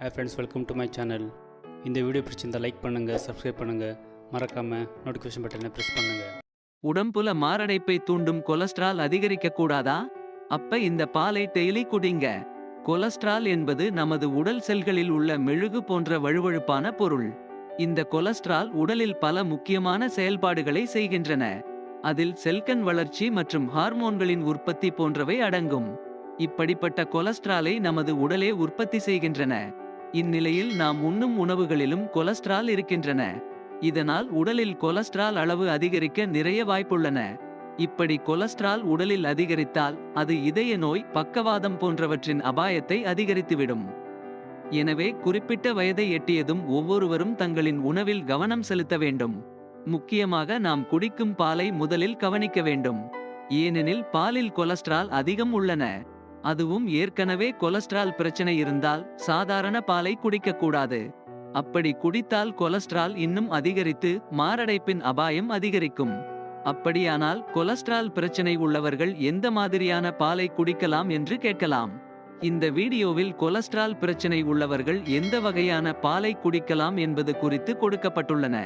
Hey friends welcome to my channel இந்த video பிடிச்சிருந்தால் like பண்ணுங்கள் சப்ஸ்கிரைப் பண்ணுங்கள் மறக்காமல் நோட்டிஃபிகேஷன் பட்டனை ப்ரெஸ் பண்ணுங்கள் உடம்புல மாரடைப்பை தூண்டும் கொலஸ்ட்ரால் அதிகரிக்க கூடாதா? அப்ப இந்த பாலை டெய்லி குடிங்க. கொலஸ்ட்ரால் என்பது நமது உடல் செல்களில் உள்ள மெழுகு போன்ற வழுவழுப்பான பொருள். இந்த கொலஸ்ட்ரால் உடலில் பல முக்கியமான செயல்பாடுகளை செய்கின்றன. அதில் செல்கன் வளர்ச்சி மற்றும் ஹார்மோன்களின் உற்பத்தி போன்றவை அடங்கும். இப்படிப்பட்ட கொலஸ்ட்ராலை நமது உடலே உற்பத்தி செய்கின்றன. இந்நிலையில் நாம் உண்ணும் உணவுகளிலும் கொலஸ்ட்ரால் இருக்கின்றன. இதனால் உடலில் கொலஸ்ட்ரால் அளவு அதிகரிக்க நிறைய வாய்ப்புள்ளன. இப்படி கொலஸ்ட்ரால் உடலில் அதிகரித்தால் அது இதய நோய் பக்கவாதம் போன்றவற்றின் அபாயத்தை அதிகரித்துவிடும். எனவே குறிப்பிட்ட வயதை எட்டியதும் ஒவ்வொருவரும் தங்களின் உணவில் கவனம் செலுத்த வேண்டும். முக்கியமாக நாம் குடிக்கும் பாலை முதலில் கவனிக்க வேண்டும். ஏனெனில் பாலில் கொலஸ்ட்ரால் அதிகம் உள்ளன. அதுவும் ஏற்கனவே கொலஸ்ட்ரால் பிரச்சனை இருந்தால் சாதாரண பாலை குடிக்கக்கூடாது. அப்படி குடித்தால் கொலஸ்ட்ரால் இன்னும் அதிகரித்து மாரடைப்பின் அபாயம் அதிகரிக்கும். அப்படியானால் கொலஸ்ட்ரால் பிரச்சனை உள்ளவர்கள் எந்த மாதிரியான பாலை குடிக்கலாம் என்று கேட்கலாம். இந்த வீடியோவில் கொலஸ்ட்ரால் பிரச்சனை உள்ளவர்கள் எந்த வகையான பாலை குடிக்கலாம் என்பது குறித்து கொடுக்கப்பட்டுள்ளன.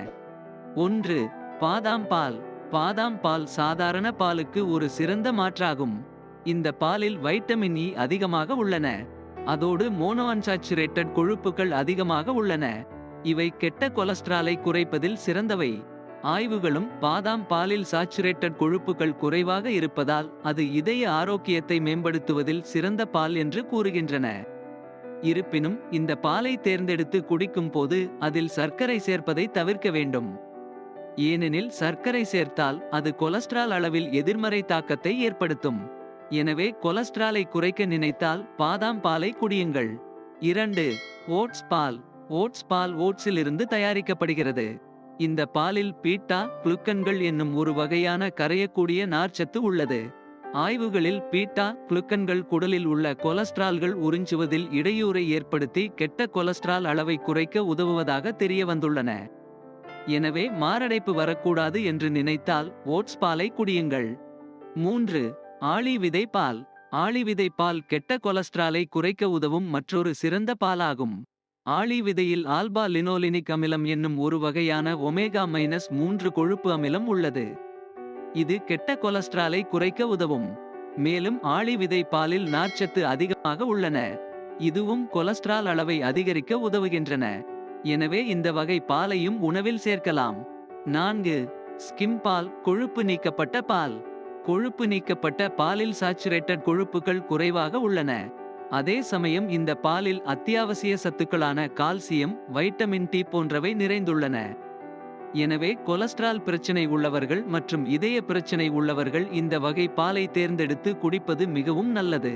ஒன்று பாதாம் பால். பாதாம் பால் சாதாரண பாலுக்கு ஒரு சிறந்த மாற்றாகும். இந்த பாலில் வைட்டமின் இ அதிகமாக உள்ளன. அதோடு மோனோஅன்சாச்சுரேட்டட் கொழுப்புகள் அதிகமாக உள்ளன. இவை கெட்ட கொலஸ்ட்ராலை குறைப்பதில் சிறந்தவை. ஆய்வுகளும் பாதாம் பாலில் சாச்சுரேட்டட் கொழுப்புகள் குறைவாக இருப்பதால் அது இதய ஆரோக்கியத்தை மேம்படுத்துவதில் சிறந்த பால் என்று கூறுகின்றன. இருப்பினும் இந்த பாலை தேர்ந்தெடுத்து குடிக்கும் போது அதில் சர்க்கரை சேர்ப்பதை தவிர்க்க வேண்டும். ஏனெனில் சர்க்கரை சேர்த்தால் அது கொலஸ்ட்ரால் அளவில் எதிர்மறை தாக்கத்தை ஏற்படுத்தும். எனவே கொலஸ்ட்ராலை குறைக்க நினைத்தால் பாதாம் பாலை குடியுங்கள். இரண்டு ஓட்ஸ் பால். ஓட்ஸ் பால் ஓட்ஸிலிருந்து தயாரிக்கப்படுகிறது. இந்த பாலில் பீட்டா குளுக்கன்கள் என்னும் ஒரு வகையான கரையக்கூடிய நார்ச்சத்து உள்ளது. ஆய்வுகளில் பீட்டா குளுக்கன்கள் குடலில் உள்ள கொலஸ்ட்ரால்கள் உறிஞ்சுவதில் இடையூறை ஏற்படுத்தி கெட்ட கொலஸ்ட்ரால் அளவை குறைக்க உதவுவதாக தெரிய வந்துள்ளன எனவே மாரடைப்பு வரக்கூடாது என்று நினைத்தால் ஓட்ஸ் பாலை குடியுங்கள். மூன்று ஆளி விதை பால் ஆளி விதை பால் கெட்ட கொலஸ்ட்ராலை குறைக்க உதவும் மற்றொரு சிறந்த பாலாகும். ஆளி விதையில் ஆல்பா லினோலினிக் அமிலம் என்னும் ஒரு வகையான ஒமேகா மைனஸ் மூன்று கொழுப்பு அமிலம் உள்ளது. இது கெட்ட கொலஸ்ட்ராலை குறைக்க உதவும். மேலும் ஆளி விதை பாலில் நார்ச்சத்து அதிகமாக உள்ளன. இதுவும் கொலஸ்ட்ரால் அளவை அதிகரிக்க உதவுகின்றன. எனவே இந்த வகை பாலையும் உணவில் சேர்க்கலாம். நான்கு. ஸ்கிம் பால் கொழுப்பு நீக்கப்பட்ட பால். கொழுப்பு நீக்கப்பட்ட பாலில் சாச்சுரேட்டட் கொழுப்புகள் குறைவாக உள்ளன. அதே சமயம் இந்த பாலில் அத்தியாவசிய சத்துக்களான கால்சியம் வைட்டமின் டி போன்றவை நிறைந்துள்ளன. எனவே கொலஸ்ட்ரால் பிரச்சனை உள்ளவர்கள் மற்றும் இதய பிரச்சனை உள்ளவர்கள் இந்த வகை பாலை தேர்ந்தெடுத்து குடிப்பது மிகவும் நல்லது.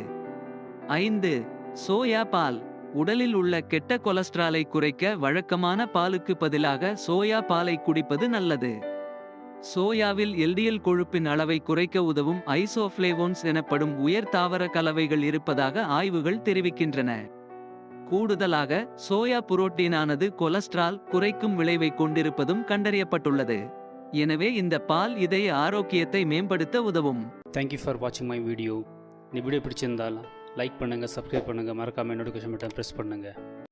ஐந்து சோயா பால். உடலில் உள்ள கெட்ட கொலஸ்ட்ராலை குறைக்க வழக்கமான பாலுக்கு பதிலாக சோயா பாலை குடிப்பது நல்லது. சோயாவில் எல்டிஎல் கொழுப்பின் அளவை குறைக்க உதவும் ஐசோஃப்ளேவோன்ஸ் எனப்படும் உயர் தாவர கலவைகள் இருப்பதாக ஆய்வுகள் தெரிவிக்கின்றன. கூடுதலாக சோயா புரோட்டீனானது கொலஸ்ட்ரால் குறைக்கும் விளைவை கொண்டிருப்பதும் கண்டறியப்பட்டுள்ளது. எனவே இந்த பால் இதய ஆரோக்கியத்தை மேம்படுத்த உதவும். தேங்க்யூ ஃபார் வாட்சிங் மை வீடியோ இந்த வீடியோ பிடிச்சிருந்தால் லைக் பண்ணுங்கள் சப்ஸ்கிரைப் பண்ணுங்கள் மறக்காமல் நோட்டிஃபிகேஷன் பட்டன் ப்ரெஸ் பண்ணுங்கள்